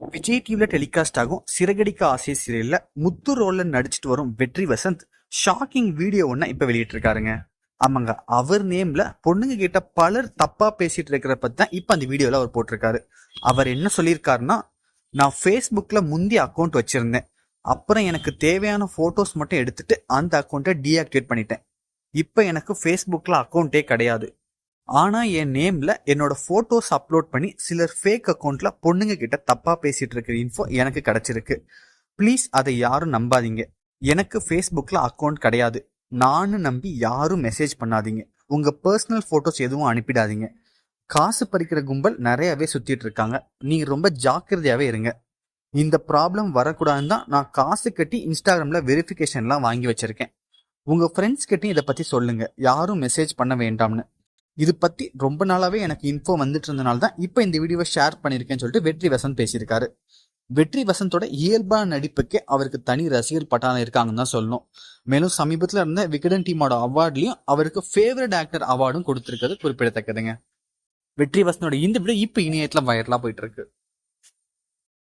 விஜய் டிவில டெலிகாஸ்ட் ஆகும். சிறகடிக்க ஆசை சீரியல்ல முத்து ரோல்ல நடிச்சிட்டு வரும் வெற்றி வசந்த் ஷாக்கிங் வீடியோ ஒன்ன இப்ப வெளியிட்டிருக்காருங்க. ஆமாங்க அவர் நேம்ல பொண்ணுங்க கிட்ட பலர் தப்பா பேசிட்டு இருக்கிற பத்தி தான் இப்ப அந்த வீடியோல அவர் போட்டிருக்காரு. அவர் என்ன சொல்லியிருக்காருன்னா நான் ஃபேஸ்புக்ல முந்தி அக்கௌண்ட் வச்சிருந்தேன். அப்புறம் எனக்கு தேவையான போட்டோஸ் மட்டும் எடுத்துட்டு அந்த அக்கௌண்ட்டை டீஆக்டிவேட் பண்ணிட்டேன். இப்போ எனக்கு ஃபேஸ்புக்ல அக்கௌண்ட்டே கிடையாது. ஆனா என் நேம்ல என்னோட போட்டோஸ் அப்லோட் பண்ணி சிலர் ஃபேக் அக்கௌண்ட்ல பொண்ணுங்க கிட்ட தப்பா பேசிட்டு இருக்கிற இன்ஃபோ எனக்கு கிடைச்சிருக்கு. ப்ளீஸ் அதை யாரும் நம்பாதீங்க. எனக்கு ஃபேஸ்புக்ல அக்கௌண்ட் கிடையாது. நானும் நம்பி யாரும் மெசேஜ் பண்ணாதீங்க. உங்க பர்சனல் போட்டோஸ் எதுவும் அனுப்பிடாதீங்க. காசு பறிக்கிற கும்பல் நிறையவே சுத்திட்டு இருக்காங்க. நீங்கள் ரொம்ப ஜாக்கிரதையாவே இருங்க. இந்த ப்ராப்ளம் வரக்கூடாதுன்னு தான் நான் காசு கட்டி இன்ஸ்டாகிராம்ல வெரிஃபிகேஷன்லாம் வாங்கி வச்சிருக்கேன். உங்க ஃப்ரெண்ட்ஸ் கிட்டயும் இதை பத்தி சொல்லுங்க. யாரும் மெசேஜ் பண்ண வேண்டாம்னு. இது பத்தி ரொம்ப நாளாவே எனக்கு இன்ஃபோ வந்துட்டு இருந்தனால தான் இப்போ இந்த வீடியோவை ஷேர் பண்ணிருக்கேன்னு சொல்லிட்டு வெற்றி வசந்த் பேசியிருக்காரு. வெற்றி வசந்தோட இயல்பான நடிப்புக்கே அவருக்கு தனி ரசிகர் பட்டாளம் இருக்காங்கன்னு தான் சொல்லணும். மேலும் சமீபத்தில் இருந்த விகடன் டீமோட அவார்ட்லயும் அவருக்கு ஃபேவரட் ஆக்டர் அவார்டும் கொடுத்துருக்கிறது குறிப்பிடத்தக்கதுங்க. வெற்றி வசனோட இந்த வீடியோ இப்போ இணையத்தில் வைரலாக போயிட்டு இருக்கு